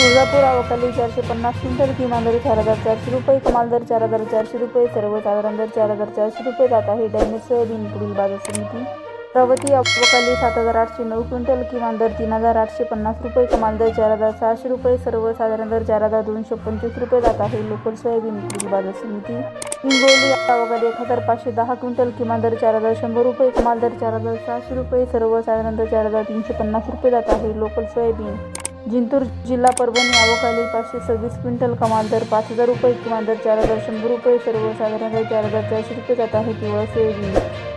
तुळजापूर अवकाली चारशे पन्नास क्विंटल किमान दर चार हजार चारशे रुपये कमाल दर चार हजार चारशे रुपये सर्वसाधारण दर चार हजार चारशे रुपये जात आहे. डॅमेज सोयाबीन पुढील बाजार समिती. प्रवती अवकाली सात हजार आठशे नऊ क्विंटल किमान दर तीन हजार आठशे पन्नास रुपये कमाल दर चार हजार सहाशे रुपये सर्वसाधारण दर चार हजार दोनशे पंचवीस रुपये जात आहे. लोकल सोयाबीन पुढील बाजार समिती. हिंगोली अवकाली एक हजार पाचशे दहा क्विंटल किमान दर चार हजार शंभर रुपये कमाल दर चार हजार सहाशे रुपये सर्वसाधारण दर चार हजार तीनशे पन्नास रुपये जात आहे. Local soybean. जिंतूर जिल्हा परभणी आवकाली पाचशे सव्वीस क्विंटल कमाल दर पाच हजार रुपये किमान दर चार हजार शंभर रुपये सर्वसाधारण दर चार हजार चारशे रुपये जात आहे किंवा सोयाबीन